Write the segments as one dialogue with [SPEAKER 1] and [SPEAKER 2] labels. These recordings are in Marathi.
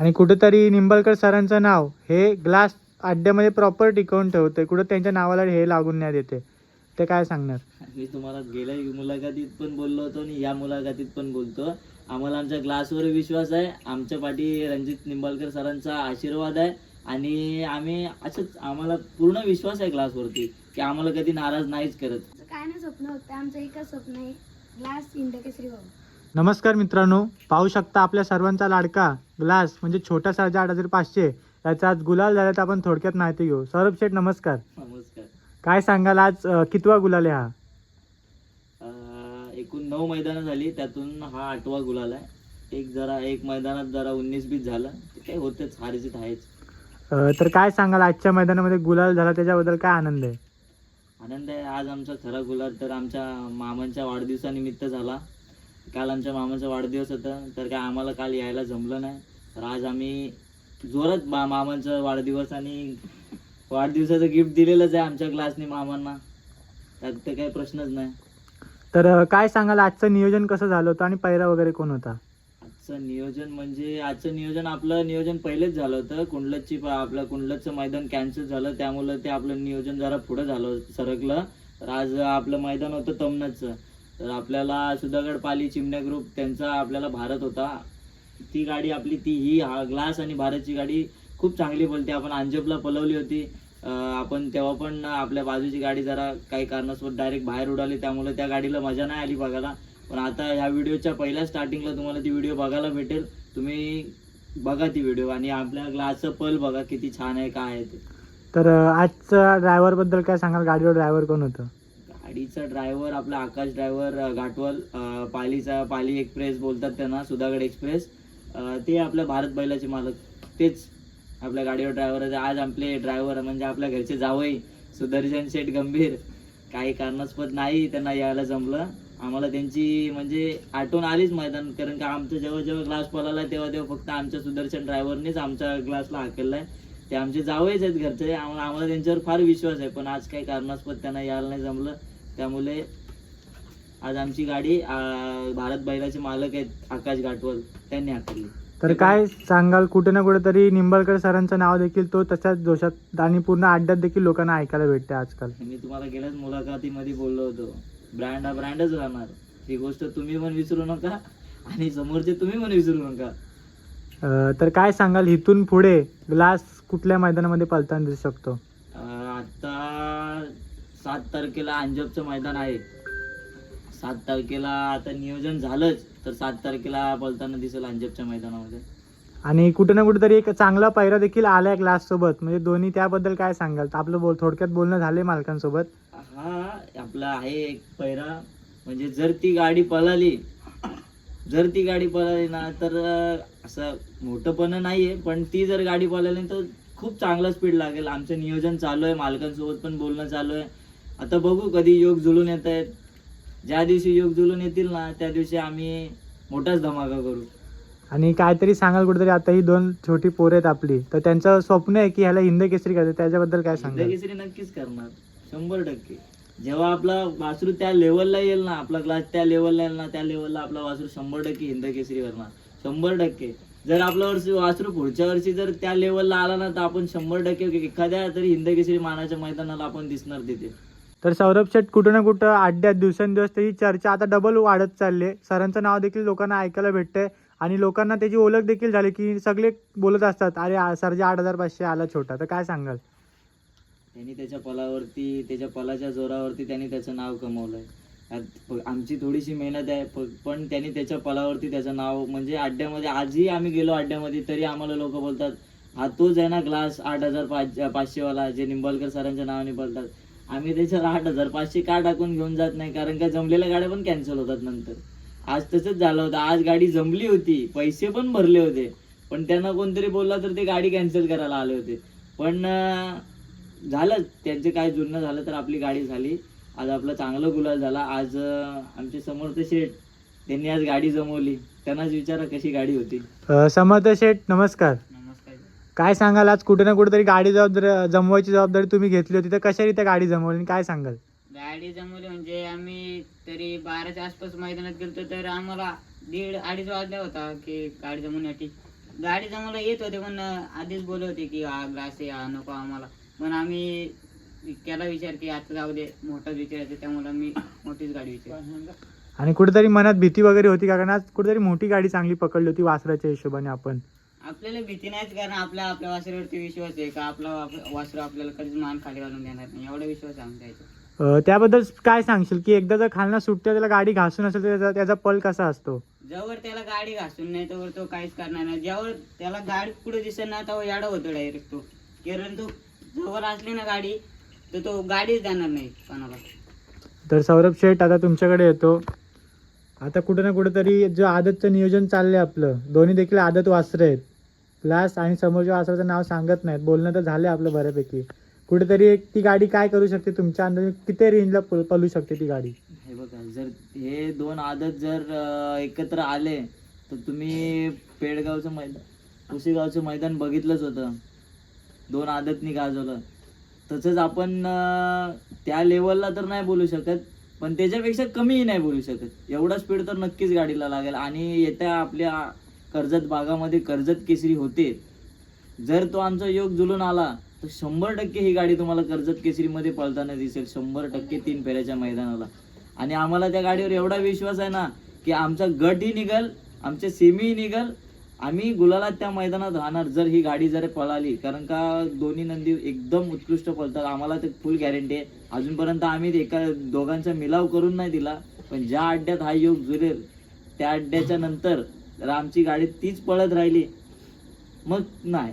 [SPEAKER 1] आणि कुठेतरी निंबलकर सरांचं नाव हे ग्लास अड्ड्यामध्ये प्रॉपर टिकवून ठेवते. कुठं त्यांच्या नावाला हे लागून नाही देते. ते काय सांगणार?
[SPEAKER 2] मी तुम्हाला गेल्या मुलाखतीत पण बोललो होतो आणि या मुलाखतीत पण बोलतो. आम्हाला आमच्या ग्लासवर विश्वास आहे. आमच्या पाठी रणजित निंबाळकर सरांचा आशीर्वाद आहे. आणि आम्ही असंच आम्हाला पूर्ण विश्वास आहे ग्लासवरती की आम्हाला कधी नाराज नाहीच करत.
[SPEAKER 3] काय नाही स्वप्न होतं. आमचं एकच स्वप्न आहे. ग्लास इंडिया केसरी व्हावं
[SPEAKER 1] नमस्कार मित्रांनो पाहू शकता आपल्या सर्वांचा लाडका ग्लास म्हणजे छोटा साजा आठ हजार पाचशे याचा आज गुलाल झाला तर आपण थोडक्यात माहिती घेऊ. सौरभ शेठ नमस्कार.
[SPEAKER 2] नमस्कार.
[SPEAKER 1] काय सांगाल आज अं, कितवा गुलाल आहे हा?
[SPEAKER 2] अं, एकूण नऊ मैदानं झाली त्यातून हा आठवा गुलाल आहे. एक जरा एक मैदानात जरा उन्नीस बीस झालं ते होतेच हारजीत आहेच.
[SPEAKER 1] अं, तर काय सांगाल आजच्या मैदानामध्ये गुलाल झाला त्याच्याबद्दल काय आनंद आहे?
[SPEAKER 2] आनंद आहे आज आमचा खरा गुलाल तर आमच्या मामांच्या वाढदिवसानिमित्त झाला. काल आमच्या मामाचा वाढदिवस होता तर काय आम्हाला काल यायला जमलं नाही. तर आज आम्ही जोरात मा मामांचा वाढदिवस आणि वाढदिवसाचं गिफ्ट दिलेलंच आहे आमच्या क्लासने मामांना. त्यात तर काही प्रश्नच नाही.
[SPEAKER 1] तर काय सांगाल? आजचं नियोजन कसं झालं होतं आणि पैरा वगैरे कोण होता?
[SPEAKER 2] आजचं नियोजन म्हणजे आजचं नियोजन आपलं नियोजन पहिलेच झालं होतं. कुंडलची प- आपलं कुंडलचं मैदान कॅन्सल झालं. त्यामुळं ते आपलं नियोजन जरा पुढं झालं सरकलं. तर आज आपलं मैदान होतं तमनाचं तर आपल्याला सुधागड पाली चिमण्या ग्रुप त्यांचा आपल्याला भारत होता. ती गाडी आपली ती ही हा ग्लास आणि भारतची गाडी खूप चांगली बोलते. आपण अंजपला पलवली होती. आपण तेव्हा पण आपल्या बाजूची गाडी जरा काही कारणास्तव डायरेक्ट बाहेर उडाली. त्यामुळे त्या गाडीला मजा नाही आली बघायला. पण आता ह्या व्हिडिओच्या पहिल्या स्टार्टिंगला तुम्हाला ती व्हिडिओ बघायला भेटेल. तुम्ही बघा ती व्हिडिओ आणि आपल्या ग्लासचं पल बघा किती छान आहे काय आहे ते.
[SPEAKER 1] तर अं, आजच्या काय सांगाल? गाडीवर ड्रायव्हर कोण होतं?
[SPEAKER 2] गाडीचा ड्रायव्हर आपला आकाश ड्रायव्हर घाटवल पालीचा पाली एक्सप्रेस बोलतात त्यांना सुधागड एक्सप्रेस ते आपल्या भारत बैलाचे मालक. तेच आपल्या गाडीवर ड्रायव्हर आज आपले ड्रायव्हर म्हणजे आपल्या घरचे जावई सुदर्शन शेठ गंभीर. काही कारणास्पद नाही त्यांना यायला जमलं. आम्हाला त्यांची म्हणजे आठवण आलीच मैदान कारण का आमचं जेव्हा जेव्हा ग्लास पळाला तेव्हा तेव्हा फक्त आमच्या सुदर्शन ड्रायव्हरनेच आमच्या ग्लासला हाकललाय. ते आमचे जावईच आहेत घरचे. आम्हाला आम्हाला त्यांच्यावर फार विश्वास आहे पण आज काही कारणास्पद त्यांना यायला नाही जमलं. त्यामुळे आज आमची गाडी भारत बैलाचे मालक आहेत आकाश घाटवल त्यांनी हाकलली.
[SPEAKER 1] तर काय सांगाल कुठे ना कुठेतरी निंबाळकर सरांचं नाव देखील तो तशाच जोशात आणि पूर्ण अड्ड्यात देखील लोकांना ऐकायला भेटते आजकाल.
[SPEAKER 2] मी तुम्हाला गेल्याच मुलाखतीमध्ये बोललो होतो ब्रँड हा ब्रँडच राहणार. ही गोष्ट तुम्ही पण विसरू नका आणि समोरचे तुम्ही पण विसरू नका.
[SPEAKER 1] तर काय सांगाल इथून पुढे ग्लास कुठल्या मैदानामध्ये पलताना दिसू शकतो?
[SPEAKER 2] आता सात तारखेला अंजपचं मैदान आहे. सात तारखेला आता नियोजन झालंच तर सात तारखेला बोलताना दिसेल अंजपच्या मैदानामध्ये.
[SPEAKER 1] आणि कुठे ना कुठेतरी एक चांगला पैरा देखील आलाय ग्लास सोबत. म्हणजे दोन्ही त्याबद्दल काय सांगाल? आपलं बोल थोडक्यात बोलणं झालंय मालकांसोबत.
[SPEAKER 2] हा आपला आहे एक पैरा म्हणजे जर ती गाडी पळाली जर ती गाडी पळाली ना तर असं मोठंपणं नाहीये पण ती जर गाडी पळाली तर खूप चांगला स्पीड लागेल. आमचं नियोजन चालू आहे मालकांसोबत पण बोलणं चालू आहे. आता बघू कधी योग जुळून येत आहेत. ज्या दिवशी योग जुळून येतील ना त्या दिवशी आम्ही मोठाच धमाका करू.
[SPEAKER 1] आणि काहीतरी सांगाल कुठेतरी? आता ही दोन छोटी पोरं आहेत आपली. तर त्यांचं स्वप्न आहे की ह्याला हिंद केसरी करायचं त्याच्याबद्दल काय सांगाल?
[SPEAKER 2] केसरी नक्कीच करणार. शंभर टक्के. जेव्हा आपला वासरू त्या लेवलला येईल ना आपला क्लास त्या लेवलला येईल ना त्या लेवलला आपला वासरू शंभर टक्के हिंद केसरी करणार. शंभर टक्के. जर आपल्या वर्षी वासरू पुढच्या वर्षी जर त्या लेवलला आला ना तर आपण शंभर टक्के एखाद्या तरी हिंद केसरी मानाच्या मैदानाला आपण दिसणार तिथे.
[SPEAKER 1] तर सौरभ शेठ कुठं ना कुठं अड्ड्यात दिवसेंदिवस त्याची चर्चा आता डबल वाढत चालली आहे. सरांचं नाव देखील लोकांना ऐकायला भेटतंय आणि लोकांना त्याची ओळख देखील झाली की सगळे बोलत असतात अरे आ- सरजा आठ हजार पाचशे आला छोटा तर काय सांगाल?
[SPEAKER 2] त्यांनी त्याच्या पलावरती त्याच्या पलाच्या जोरावरती त्यांनी त्याचं नाव कमवलंय. आमची थोडीशी मेहनत आहे पण त्यांनी त्याच्या पलावरती त्याचं नाव म्हणजे अड्ड्यामध्ये आजही आम्ही गेलो अड्ड्यामध्ये तरी आम्हाला लोक बोलतात हा तोच आहे ना ग्लास आठ हजार पाच पाचशेवाला जे निंबाळकर सरांच्या नावाने बोलतात. आम्ही त्याच्यावर आठ हजार पाचशे का टाकून घेऊन जात नाही कारण का जमलेल्या गाड्या पण कॅन्सल होतात नंतर. आज तसंच झालं होतं. आज गाडी जमली होती. पैसे पण भरले होते. पण त्यांना कोणतरी बोलला तर ते गाडी कॅन्सल करायला आले होते. पण झालं. त्यांचे काय जुनं झालं तर आपली गाडी झाली. आज आपला चांगला गुलाल झाला. आज आमच्या आमचे समर्थ शेठ त्यांनी आज गाडी जमवली. त्यांनाच विचारा कशी गाडी होती.
[SPEAKER 1] समर्थ शेठ नमस्कार. काय सांगाल? आज कुठे ना कुठेतरी गाडी जबाबदारी जमवायची जबाबदारी तुम्ही घेतली होती. तर कशा रीत्या गाडी जमवली आणि काय सांगाल?
[SPEAKER 4] गाडी जमवली म्हणजे आम्ही तरी बाराच्या आसपास मैदानात गेलतो तर आम्हाला दीड अडीच वाजल्या होता की गाडी जमवण्यासाठी. गाडी जमवलं येत होते पण आधीच बोलत होते की हा ग्लास हा नको आम्हाला. पण आम्ही केला विचार की आता जाऊ दे. मोठाच विचार येते त्यामुळे मी मोठीच गाडी विचार
[SPEAKER 1] आणि कुठेतरी मनात भीती वगैरे होती का? कारण आज कुठेतरी मोठी गाडी चांगली पकडली होती वासराच्या हिशोबाने आपण.
[SPEAKER 4] आपल्याला भीती नाहीच कारण आपल्या आपल्या वासरावरती विश्वास आहे का? आपला वाप- वासरू आपल्याला कधीच मान खाली घालून देणार नाही. एवढा विश्वास आहे आमच्या.
[SPEAKER 1] अं, त्याबद्दल काय सांगशील? की एकदा जर खालना सुटते त्याला गाडी घासून असेल तर त्याचा त्याचा पल कसा असतो?
[SPEAKER 4] जवळ त्याला गाडी घासून नाही तोवर तो काहीच करणार नाही. ज्यावर त्याला गाडी पुढे दिसत ना तेव्हा याडा होतो डायरेक्ट तो. कारण तो जवळ असली ना गाडी तर तो गाडीच जाणार नाही कोणाला.
[SPEAKER 1] तर सौरभ शेठ आता तुमच्याकडे येतो. आता कुठे ना कुठेतरी जो आदतचं नियोजन चाललंय आपलं. दोन्ही देखील आदत वासरे आहेत. लास्ट आणि समोरच्या वासराचं नाव सांगत नाहीत. बोलणं तर झालं आपलं बऱ्यापैकी. कुठेतरी एक ती गाडी काय करू शकते तुमच्या अंदाजे? किती रेंजला पलू शकते ती गाडी?
[SPEAKER 2] हे बघा जर हे दोन आदत जर एकत्र आले तर तुम्ही पेडगावचं मैदान पुसेगावचं मैदान बघितलंच होतं. दोन आदतनी गाजवलं तसंच आपण त्या लेवलला तर नाही बोलू शकत पण त्याच्यापेक्षा कमीही नाही बोलू शकत. एवढा स्पीड तर नक्कीच गाडीला लागेल. आणि येत्या आपल्या कर्जत भागामध्ये कर्जत केसरी होते. जर तो आमचा योग जुलून आला तर शंभर टक्के ही गाडी तुम्हाला कर्जत केसरीमध्ये पळताना दिसेल. शंभर टक्के तीन फेऱ्याच्या मैदानाला. आणि आम्हाला त्या गाडीवर एवढा विश्वास आहे ना की आमचा गटही निघल आमचे सेमीही निघल आम्ही गुलालात त्या मैदानात राहणार जर ही गाडी जर पळाली. कारण का दोन्ही नंदी एकदम उत्कृष्ट पळतात. आम्हाला ते फुल गॅरंटी आहे. अजूनपर्यंत आम्ही एका दोघांचा मिलाव करून नाही दिला. पण ज्या अड्ड्यात हा योग जुरेल त्या अड्ड्याच्या नंतर जर आमची गाडी तीच पळत राहिली. मग नाही.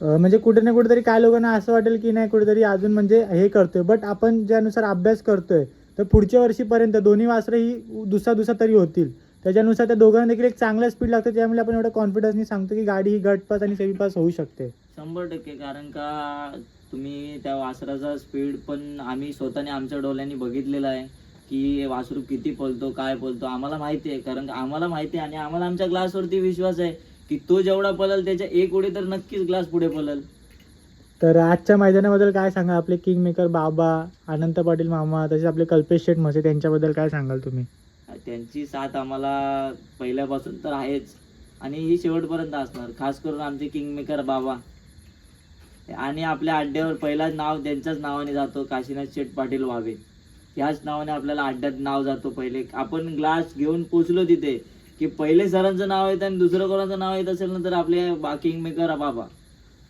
[SPEAKER 1] अं, म्हणजे कुठे ना कुठेतरी काय लोकांना असं वाटेल की नाही कुठेतरी अजून म्हणजे हे करतोय. बट आपण ज्यानुसार अभ्यास करतोय तर पुढच्या वर्षीपर्यंत दोन्ही वासरं ही दुसरा दुसरा तरी होतील. त्याच्यानुसार त्या दोघांना देखील एक चांगला स्पीड लागतं त्यामुळे आपण एवढं कॉन्फिडन्सनी सांगतो की गाडी ही गटपास आणि सेमीपास होऊ शकते.
[SPEAKER 2] शंभर टक्के कारण का तुम्ही त्या वासराचा स्पीड पण आम्ही स्वतःने आमच्या डोळ्यांनी बघितलेला आहे. की वासरू किती पळतो काय पळतो आम्हाला माहिती आहे. कारण आम्हाला माहिती आहे आणि आम्हाला आमच्या ग्लासवरती विश्वास आहे की तो जेवढा पळल त्याच्या एक उडी तर नक्कीच ग्लास पुढे पळल.
[SPEAKER 1] तर आजच्या मैदानाबद्दल काय सांगा? आपले किंग मेकर बाबा अनंत पाटील मामा तसेच आपले कल्पेश शेठ म्हसे त्यांच्याबद्दल काय सांगाल तुम्ही?
[SPEAKER 2] त्यांची साथ आम्हाला पहिल्यापासून तर आहेच आणि ही शेवटपर्यंत असणार. खास करून आमचे किंगमेकर बाबा. आणि आपल्या अड्ड्यावर पहिलाच नाव त्यांच्याच नावाने जातो काशीनाथ शेठ पाटील वावे ह्याच नावाने आपल्याला अड्ड्यात नाव जातो पहिले. आपण ग्लास घेऊन पोचलो तिथे की पहिले सरांचं नाव येतं आणि दुसरं कोणाचं नाव येत असेल ना तर आपले बा किंगमेकर बाबा.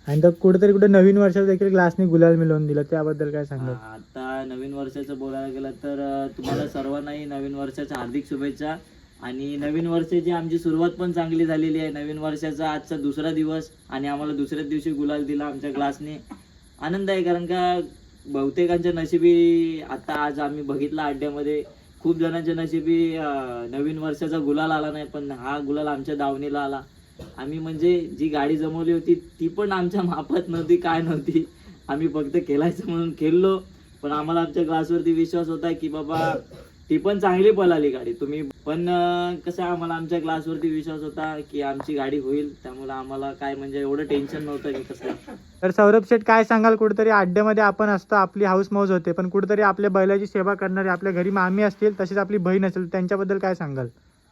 [SPEAKER 1] आणि तर कुठेतरी कुठे नवीन वर्षात देखील ग्लासने गुलाल मिळवून दिला त्याबद्दल काय सांगाल
[SPEAKER 2] हा, आता नवीन वर्षाचं बोलायला गेलं तर तुम्हाला सर्वांनाही नवीन वर्षाच्या हार्दिक शुभेच्छा. आणि नवीन वर्षाची आमची सुरुवात पण चांगली झालेली आहे. नवीन वर्षाचा आजचा दुसरा दिवस आणि आम्हाला दुसऱ्याच दिवशी गुलाल दिला आमच्या क्लासने आनंद आहे कारण का बहुतेकांच्या नशिबी आता आज आम्ही बघितला अड्ड्यामध्ये. खूप जणांच्या नशिबी नवीन वर्षाचा गुलाल आला नाही पण हा गुलाल आमच्या दावणीला आला. आम्ही म्हणजे जी गाडी जमवली होती ती पण आमच्या मापात नव्हती काय नव्हती. आम्ही फक्त खेळायचं म्हणून खेळलो. पण आम्हाला आमच्या क्लासवरती विश्वास होता की बाबा ती पण चांगली पळाली गाडी. तुम्ही पण कसं आम्हाला आमच्या क्लासवरती विश्वास होता की आमची गाडी होईल. त्यामुळे आम्हाला काय म्हणजे एवढं टेन्शन नव्हतं की कसं.
[SPEAKER 1] तर सौरभ शेठ काय सांगाल? कुठेतरी अड्ड्यामध्ये आपण असतो आपली हाऊस मौज होते. पण कुठेतरी आपल्या बैलाची सेवा करणारे आपल्या घरी मामी असतील तसेच आपली बहीण असेल त्यांच्याबद्दल काय सांगाल?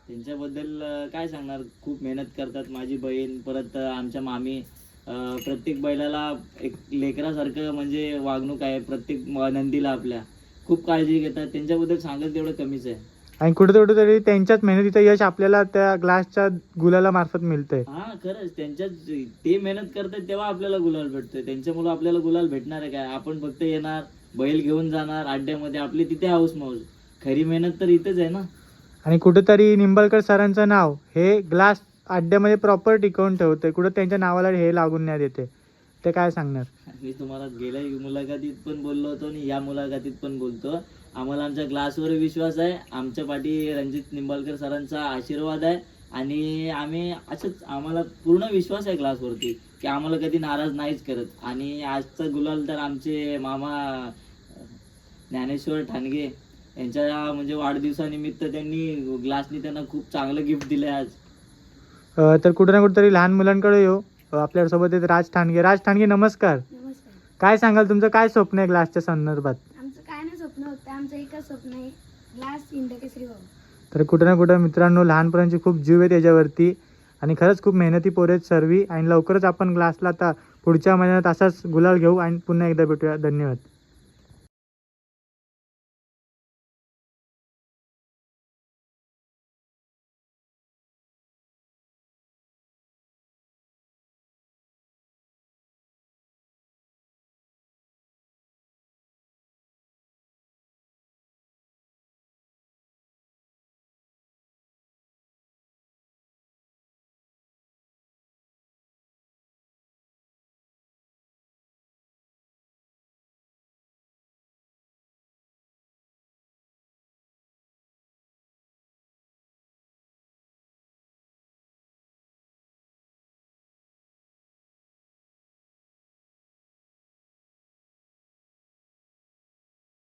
[SPEAKER 2] त्यांच्याबद्दल काय सांगणार? खूप मेहनत करतात माझी बहीण. परत आमच्या मामी प्रत्येक बैलाला एक लेकरासारखं म्हणजे वागणूक आहे. प्रत्येक नंदीला आपल्या. खूप काळजी घेतात. त्यांच्याबद्दल सांगत तेवढं कमीच आहे.
[SPEAKER 1] आणि कुठे कुठेतरी त्यांच्याच मेहनतीचं यश आपल्याला त्या ग्लासच्या गुलाला मार्फत मिळतंय.
[SPEAKER 2] हा खरंच. त्यांच्याच ते मेहनत करतात तेव्हा आपल्याला गुलाल भेटतोय. त्यांच्यामुळे आपल्याला गुलाल भेटणार आहे काय? आपण फक्त येणार बैल घेऊन जाणार अड्ड्यामध्ये आपली तिथे हाऊस मौज खरी मेहनत तर इथेच आहे ना?
[SPEAKER 1] आणि कुठेतरी निंबाळकर सरांचं नाव हे ग्लास अड्ड्यामध्ये प्रॉपर टिकवून ठेवतंय. कुठं त्यांच्या नावाला हे लागून नाही देते. ते काय सांगणार?
[SPEAKER 2] मी तुम्हाला गेल्या मुलाखतीत पण बोललो होतो आणि या मुलाखतीत पण बोलतो. आम्हाला आमच्या क्लासवर विश्वास आहे. आमच्या पाठी रणजित निंबाळकर सरांचा आशीर्वाद आहे. आणि आम्ही असंच आम्हाला पूर्ण विश्वास आहे क्लासवरती की आम्हाला कधी नाराज नाहीच करत. आणि आजचा गुलाल तर आमचे मामा ज्ञानेश्वर ठाणगे यांच्या म्हणजे वाढदिवसानिमित्त त्यांनी ग्लासनी त्यांना खूप चांगलं गिफ्ट दिलं आज.
[SPEAKER 1] तर कुठं ना कुठेतरी लहान मुलांकडे येऊ. आपल्यासोबत आहेत राज ठाणगे. राज ठाणगे नमस्कार.
[SPEAKER 3] नमस्कार.
[SPEAKER 1] काय सांगाल तुमचं? काय स्वप्न आहे ग्लासच्या संदर्भात?
[SPEAKER 3] आमचं काय नाही स्वप्न होतं आमचं एकच स्वप्न आहे ग्लास इंडकेसरी व्हावं
[SPEAKER 1] तर कुठं ना कुठं मित्रांनो लहानपणाची खूप जीव आहे त्याच्यावरती आणि खरंच खूप मेहनती पोरं आहेत सर्वी. आणि लवकरच आपण ग्लासला आता पुढच्या महिन्यात असाच गुलाल घेऊ आणि पुन्हा एकदा भेटूया. धन्यवाद.